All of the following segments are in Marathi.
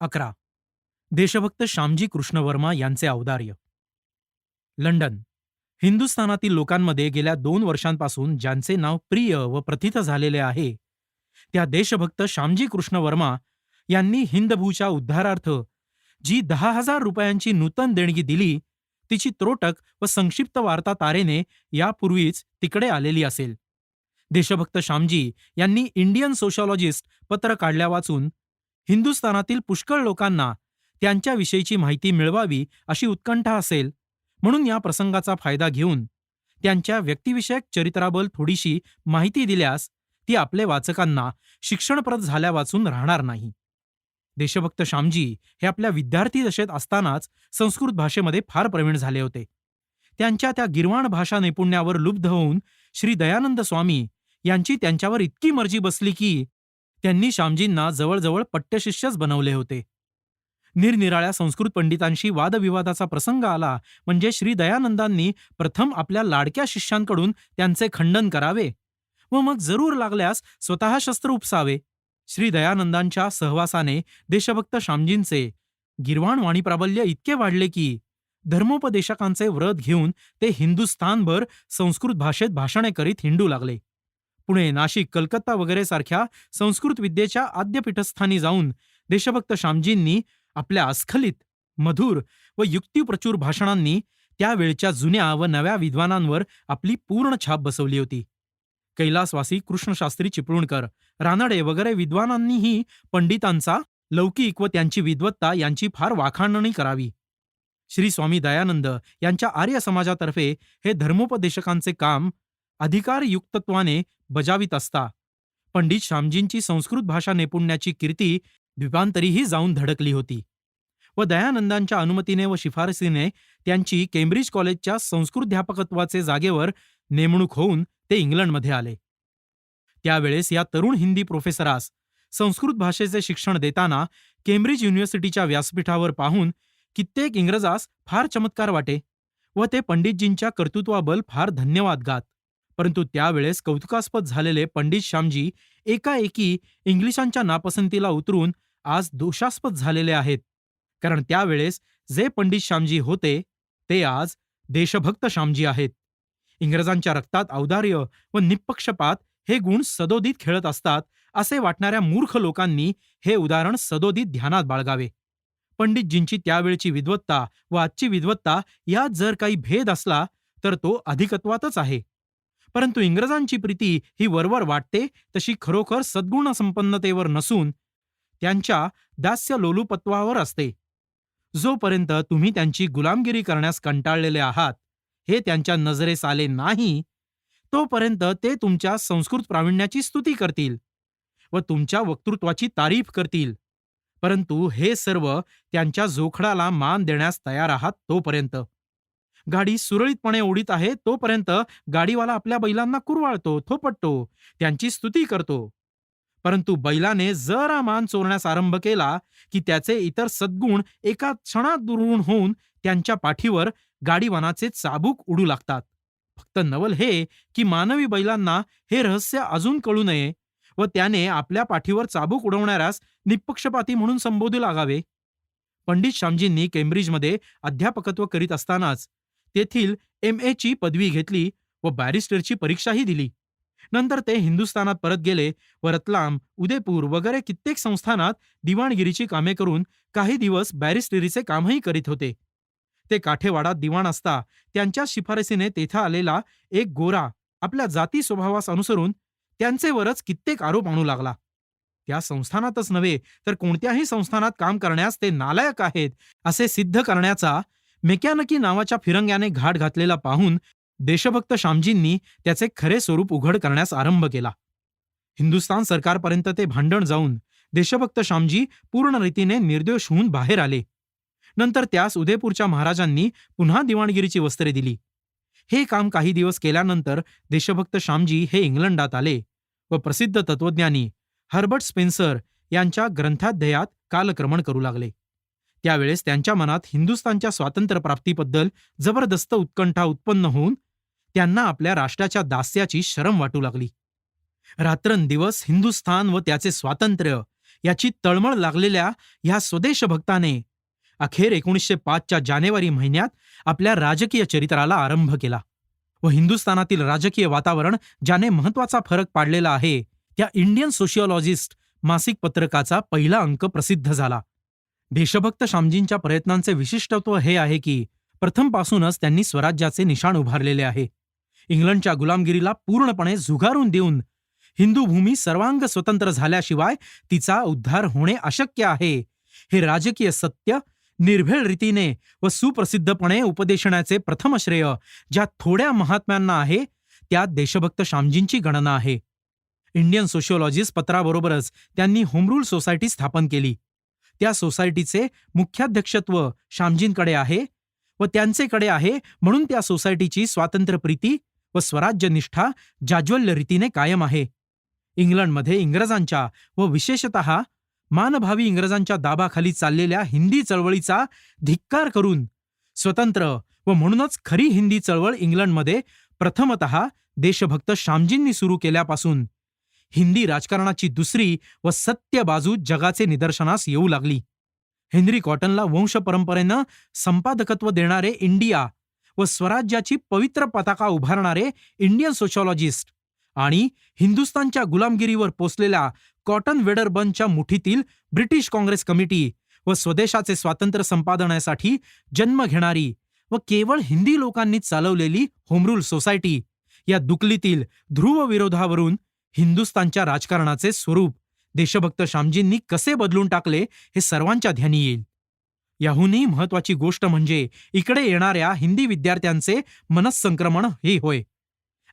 अकरा. देशभक्त श्यामजी कृष्ण वर्मा यांचे औदार्य. लंडन. हिंदुस्थानातील लोकांमध्ये गेल्या दोन वर्षांपासून ज्यांचे नाव प्रिय व प्रथित झालेले आहे त्या देशभक्त श्यामजी कृष्ण वर्मा यांनी हिंदभूच्या उद्धारार्थ जी दहा हजार रुपयांची नूतन देणगी दिली तिची त्रोटक व संक्षिप्त वार्ता तारेने यापूर्वीच तिकडे आलेली असेल. देशभक्त श्यामजी यांनी इंडियन सोशॉलॉजिस्ट पत्र काढल्या वाचून हिंदुस्थानातील पुष्कळ लोकांना त्यांच्याविषयीची माहिती मिळवावी अशी उत्कंठा असेल म्हणून या प्रसंगाचा फायदा घेऊन त्यांच्या व्यक्तिविषयक चरित्राबल थोडीशी माहिती दिल्यास ती आपले वाचकांना शिक्षणप्रद झाल्या वाचून राहणार नाही. देशभक्त श्यामजी हे आपल्या विद्यार्थी दशेत असतानाच संस्कृत भाषेमध्ये फार प्रवीण झाले होते. त्यांच्या त्या गिरवाण भाषा नैपुण्यावर लुब्ध होऊन श्री दयानंद स्वामी यांची त्यांच्यावर इतकी मर्जी बसली की त्यांनी श्यामजींना जवळजवळ पट्टशिष्यच बनवले होते. निरनिराळ्या संस्कृत पंडितांशी वादविवादाचा प्रसंग आला म्हणजे श्री दयानंदांनी प्रथम आपल्या लाडक्या शिष्यांकडून त्यांचे खंडन करावे व मग जरूर लागल्यास स्वतः शस्त्र उपसावे. श्री दयानंदांच्या सहवासाने देशभक्त श्यामजींचे गिरवाण वाणी प्राबल्य इतके वाढले की धर्मोपदेशकांचे व्रत घेऊन ते हिंदुस्थानभर संस्कृत भाषेत भाषणे करीत हिंडू लागले. पुणे नाशिक कलकत्ता वगैरे सारख्या संस्कृत विद्येच्या आद्यपीठस्थानी जाऊन देशभक्त श्यामजींनी आपल्या अस्खलित मधुर व युक्तिप्रचूर भाषणांनी त्यावेळच्या जुन्या व नव्या विद्वानांवर आपली पूर्ण छाप बसवली होती. कैलासवासी कृष्णशास्त्री चिपळूणकर रानडे वगैरे विद्वानांनीही पंडितांचा लौकिक व त्यांची विद्वत्ता यांची फार वाखाणणी करावी. श्री स्वामी दयानंद यांच्या आर्य समाजातर्फे हे धर्मोपदेशकांचे काम अधिकारयुक्तत्वाने बजावित असता. पंडित श्यामजींची संस्कृत भाषा नैपुण्याची कीर्ती द्वीपांतरीही जाऊन धडकली होती. व दयानंदांच्या अनुमतीने व शिफारसीने त्यांची केम्ब्रिज कॉलेजच्या संस्कृतध्यापकत्वाचे जागेवर नेमणूक होऊन ते इंग्लंडमध्ये आले. त्यावेळेस या तरुण हिंदी प्रोफेसरास संस्कृत भाषेचे शिक्षण देताना केम्ब्रिज युनिव्हर्सिटीच्या व्यासपीठावर पाहून कित्येक इंग्रजास फार चमत्कार वाटे व ते पंडितजींच्या कर्तृत्वाबल फार धन्यवाद गात परंतु त्यावेळेस कौतुकास्पद झालेले पंडित श्यामजी एकाएकी इंग्लिशांच्या नापसंतीला उतरून आज दोषास्पद झालेले आहेत. कारण त्यावेळेस जे पंडित श्यामजी होते ते आज देशभक्त श्यामजी आहेत. इंग्रजांच्या रक्तात औदार्य व निपक्षपात हे गुण सदोदित खेळत असतात असे वाटणाऱ्या मूर्ख लोकांनी हे उदाहरण सदोदित ध्यानात बाळगावे. पंडितजींची त्यावेळची विद्वत्ता व आजची विद्वत्ता यात जर काही भेद असला तर तो अधिकत्वातच आहे. परंतु इंग्रजांची प्रीती ही वरवर वाटते तशी खरोखर सद्गुण संपन्नतेवर नसून त्यांच्या दास्य लोलुपत्वावर असते. जोपर्यंत तुम्ही त्यांची गुलामगिरी करण्यास कंटाळलेले आहात हे त्यांच्या नजरेस आले नाही तोपर्यंत ते तुमच्या संस्कृत प्रावीण्याची स्तुती करतील व तुमच्या वक्तृत्वाची तारीफ करतील. परंतु हे सर्व त्यांच्या जोखडाला मान देण्यास तयार आहात तोपर्यंत. गाडी सुरळीतपणे ओढीत आहे तोपर्यंत गाडीवाला आपल्या बैलांना कुरवाळतो थोपटतो त्यांची स्तुती करतो. परंतु बैलाने जरा मान चोरण्यास आरंभ केला की त्याचे इतर सद्गुण एका क्षणात दुरून होऊन त्यांच्या पाठीवर गाडीवानाचे चाबूक उडू लागतात. फक्त नवल हे की मानवी बैलांना हे रहस्य अजून कळू नये व त्याने आपल्या पाठीवर चाबूक उडवणाऱ्यास निपक्षपाती म्हणून संबोधू लागावे. पंडित श्यामजींनी केम्ब्रिजमध्ये अध्यापकत्व करीत असतानाच तेथील एम ची पदवी घेतली व बॅरिस्टरची परीक्षाही दिली. नंतर ते हिंदुस्थानात परत गेले व रतलाम उदयपूर वगैरे कित्येक संस्थानात दिवाणगिरीची कामे करून काही दिवस बॅरिस्टरीचे कामही करीत होते. ते काठेवाडात दिवाण असता त्यांच्या शिफारसीने तेथे आलेला एक गोरा आपल्या जाती स्वभावास अनुसरून त्यांचेवरच कित्येक आरोप आणू लागला. त्या संस्थानातच नव्हे तर कोणत्याही संस्थानात काम करण्यास ते नालायक आहेत असे सिद्ध करण्याचा मेक्यानकी नावाच्या फिरंग्याने घाट घातलेला पाहून देशभक्त श्यामजींनी त्याचे खरे स्वरूप उघड करण्यास आरंभ केला. हिंदुस्थान सरकारपर्यंत ते भांडण जाऊन देशभक्त श्यामजी पूर्ण रीतीने निर्दोष होऊन बाहेर आले. नंतर त्यास उदयपूरच्या महाराजांनी पुन्हा दिवाणगिरीची वस्त्रे दिली. हे काम काही दिवस केल्यानंतर देशभक्त श्यामजी हे इंग्लंडात आले व प्रसिद्ध तत्वज्ञानी हर्बर्ट स्पेन्सर यांच्या ग्रंथाध्ययात कालक्रमण करू लागले. त्यावेळेस त्यांच्या मनात हिंदुस्थानच्या स्वातंत्र्यप्राप्तीबद्दल जबरदस्त उत्कंठा उत्पन्न होऊन त्यांना आपल्या राष्ट्राच्या दास्याची शरम वाटू लागली. रात्रंदिवस हिंदुस्थान व त्याचे स्वातंत्र्य याची तळमळ लागलेल्या ह्या स्वदेशभक्ताने अखेर एकोणीसशे पाचच्या जानेवारी महिन्यात आपल्या राजकीय चरित्राला आरंभ केला व हिंदुस्थानातील राजकीय वातावरण ज्याने महत्त्वाचा फरक पाडलेला आहे त्या इंडियन सोशिओलॉजिस्ट मासिक पत्रकाचा पहिला अंक प्रसिद्ध झाला. देशभक्त शामजींच्या प्रयत्नांचे विशिष्टत्व हे आहे की प्रथमपासूनच त्यांनी स्वराज्याचे निशाण उभारलेले आहे. इंग्लंडच्या गुलामगिरीला पूर्णपणे झुगारून देऊन हिंदू भूमी सर्वांग स्वतंत्र झाल्याशिवाय तिचा उद्धार होणे अशक्य आहे. हे राजकीय सत्य निर्भेळ रीतीने व सुप्रसिद्धपणे उपदेशण्याचे प्रथम श्रेय ज्या थोड्या महात्म्यांना आहे त्यात देशभक्त शामजींची गणना आहे. इंडियन सोशिओलॉजिस्ट पत्राबरोबरच त्यांनी होमरूल सोसायटी स्थापन केली. त्या सोसायटीचे मुख्याध्यक्षत्व शामजींकडे आहे व त्यांचेकडे आहे म्हणून त्या सोसायटीची स्वातंत्र्यप्रीती व स्वराज्यनिष्ठा जाज्वल्य रीतीने कायम आहे. इंग्लंडमध्ये इंग्रजांच्या व विशेषत मानभावी इंग्रजांच्या दाबाखाली चाललेल्या हिंदी चळवळीचा धिक्कार करून स्वतंत्र व म्हणूनच खरी हिंदी चळवळ इंग्लंडमध्ये प्रथमत देशभक्त शामजींनी सुरू केल्यापासून हिंदी राजकारणाची दुसरी व सत्य बाजू जगाचे निदर्शनास येऊ लागली. हेनरी कॉटनला वंश परंपरेनं संपादकत्व देणारे इंडिया व स्वराज्याची पवित्र पताका उभारणारे इंडियन सोशॉलॉजिस्ट आणि हिंदुस्थानच्या गुलामगिरीवर पोचलेल्या कॉटन वेडरबनच्या मुठीतील ब्रिटिश काँग्रेस कमिटी व स्वदेशाचे स्वातंत्र्य संपादनासाठी जन्म घेणारी व केवळ हिंदी लोकांनी चालवलेली होमरूल सोसायटी या दुकलीतील ध्रुव विरोधावरून हिंदुस्थानच्या राजकारणाचे स्वरूप. देशभक्त श्यामजींनी कसे बदलून टाकले हे सर्वांच्या ध्यानी येईल. याहूनही महत्वाची गोष्ट म्हणजे इकडे येणाऱ्या हिंदी विद्यार्थ्यांचे मनस्संक्रमण हे होय.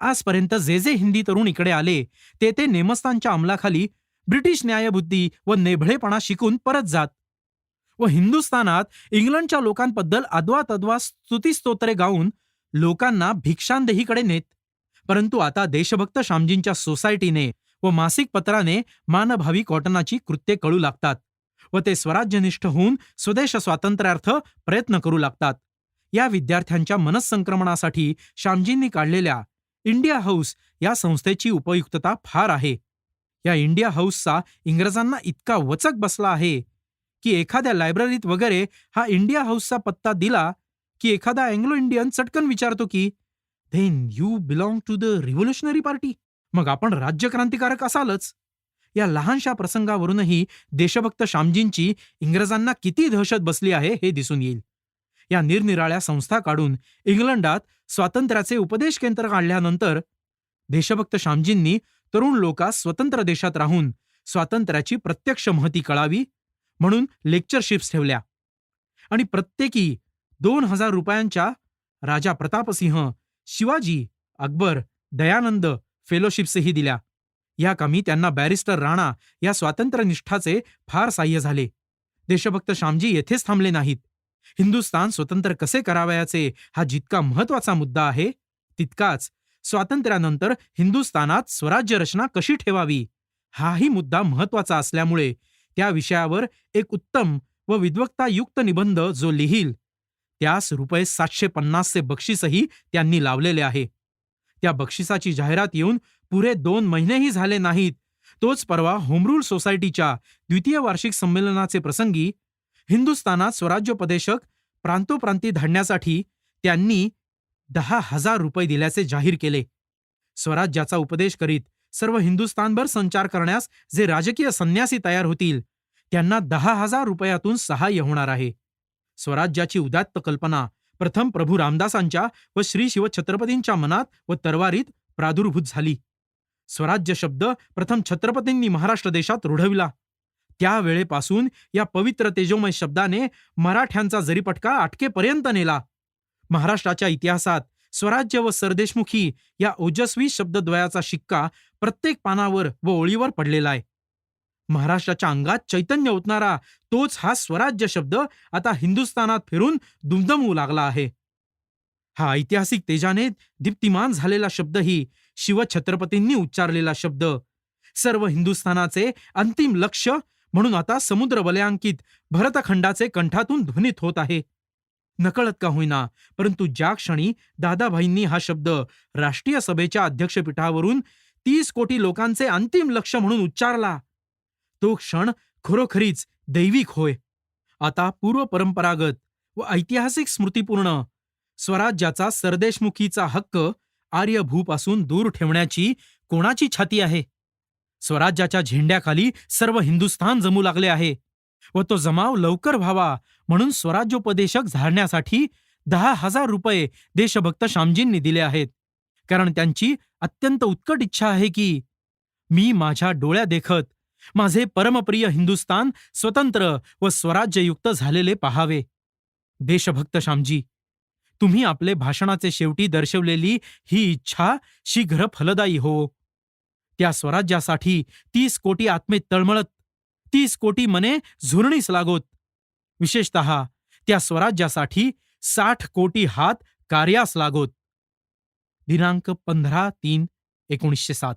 आजपर्यंत जे जे हिंदी तरुण इकडे आले ते ते नेमस्तानच्या अंमलाखाली ब्रिटिश न्यायबुद्धी व नेभळेपणा शिकून परत जात. व हिंदुस्थानात इंग्लंडच्या लोकांबद्दल अद्वा तद्वा स्तुतीस्तोत्रे गाऊन लोकांना भिक्षांदेहीकडे नेत. परंतु आता देशभक्त शामजींच्या सोसायटीने व मासिक पत्राने मानभावी कॉटनाची कृत्ये कळू लागतात व ते स्वराज्यनिष्ठ होऊन स्वदेश स्वातंत्र्यार्थ प्रयत्न करू लागतात. या विद्यार्थ्यांच्या मनस्संक्रमणासाठी श्यामजींनी काढलेल्या इंडिया हाऊस या संस्थेची उपयुक्तता फार आहे. या इंडिया हाऊसचा इंग्रजांना इतका वचक बसला आहे की एखाद्या लायब्ररीत वगैरे हा इंडिया हाऊसचा पत्ता दिला की एखादा अँग्लो इंडियन चटकन विचारतो की then you belong to the revolutionary party मग आपण राज्यक्रांतिकारक असालच. या लहानशा प्रसंगावरूनही देशभक्त श्यामजींची इंग्रजांना किती दहशत बसली आहे हे दिसून येईल. या निरनिराळ्या संस्था काढून इंग्लंडात स्वातंत्र्याचे उपदेश केंद्र काढल्यानंतर देशभक्त श्यामजींनी तरुण लोकांस स्वतंत्र देशात राहून स्वातंत्र्याची प्रत्यक्ष महती कळावी म्हणून लेक्चरशिप्स ठेवल्या. आणि प्रत्येकी दोन हजार रुपयांच्या राजा प्रतापसिंह शिवाजी अकबर दयानंद फेलोशिप्सही दिल्या. या कामी त्यांना बॅरिस्टर राणा या स्वातंत्र्यनिष्ठाचे फार साह्य झाले. देशभक्त श्यामजी येथेच थांबले नाहीत. हिंदुस्तान स्वतंत्र कसे करावयाचे हा जितका महत्त्वाचा मुद्दा आहे तितकाच स्वातंत्र्यानंतर हिंदुस्थानात स्वराज्य रचना कशी ठेवावी हाही मुद्दा महत्त्वाचा असल्यामुळे त्या विषयावर एक उत्तम व विद्वक्तायुक्त निबंध जो लिहील त्यास रुपये सातशे पन्नासचे बक्षीसही त्यांनी लावलेले आहे. त्या बक्षिसाची जाहिरात येऊन पुरे दोन महिनेही झाले नाहीत. तोच परवा होमरूल सोसायटीच्या द्वितीय वार्षिक संमेलनाचे प्रसंगी हिंदुस्थानात स्वराज्योपदेशक प्रांतोप्रांती धाडण्यासाठी त्यांनी दहा हजार रुपये दिल्याचे जाहीर केले. स्वराज्याचा उपदेश करीत सर्व हिंदुस्थानभर संचार करण्यास जे राजकीय संन्यासी तयार होतील त्यांना दहा हजार रुपयातून सहाय्य होणार आहे. स्वराज्याची उदात्त कल्पना. प्रथम प्रभू रामदासांच्या व श्री शिवछत्रपतींच्या मनात व तरवारीत प्रादुर्भूत झाली. स्वराज्य शब्द प्रथम छत्रपतींनी महाराष्ट्र देशात रुढविला. त्या वेळेपासून या पवित्र तेजोमय शब्दाने मराठ्यांचा जरीपटका आटकेपर्यंत नेला. महाराष्ट्राच्या इतिहासात स्वराज्य व सरदेशमुखी या ओजस्वी शब्दद्वयाचा शिक्का प्रत्येक पानावर व ओळीवर पडलेला आहे. महाराष्ट्राच्या अंगात चैतन्य ओतणारा तोच हा स्वराज्य शब्द आता हिंदुस्थानात फिरून दुमदमू लागला आहे. हा ऐतिहासिक तेजाने दीप्तिमान झालेला शब्दही शिवछत्रपतींनी उच्चारलेला शब्द. सर्व हिंदुस्थानाचे अंतिम लक्ष म्हणून आता समुद्र वलयांकित भरतखंडाचे कंठातून ध्वनित होत आहे. नकळत का होईना परंतु ज्या क्षणी दादाभाईंनी हा शब्द राष्ट्रीय सभेच्या अध्यक्षपीठावरून तीस कोटी लोकांचे अंतिम लक्ष म्हणून उच्चारला तो क्षण खरोखरीच दैविक होय. आता पूर्व परंपरागत व ऐतिहासिक स्मृतीपूर्ण स्वराज्याचा सरदेशमुखीचा हक्क आर्यभूपासून दूर ठेवण्याची कोणाची छाती आहे? स्वराज्याच्या झेंड्याखाली सर्व हिंदुस्थान जमू लागले आहे व तो जमाव लवकर व्हावा म्हणून स्वराज्योपदेशक झाडण्यासाठी दहा हजार रुपये देशभक्त श्यामजींनी दिले आहेत. कारण त्यांची अत्यंत उत्कट इच्छा आहे की मी माझ्या डोळ्या देखत माझे परमप्रिय हिंदुस्तान स्वतंत्र व स्वराज्ययुक्त झालेले पहावे. देशभक्त श्यामजी तुम्ही आपले भाषणाचे शेवटी दर्शवलेली ही इच्छा शीघ्र फलदायी हो. त्या स्वराज्यासाठी तीस कोटी आत्मे तळमळत तीस कोटी मने झुरणीस लागोत. विशेषत त्या स्वराज्यासाठी साठ कोटी हात कार्यास लागोत. दिनांक पंधरा तीन एकोणीसशे सात.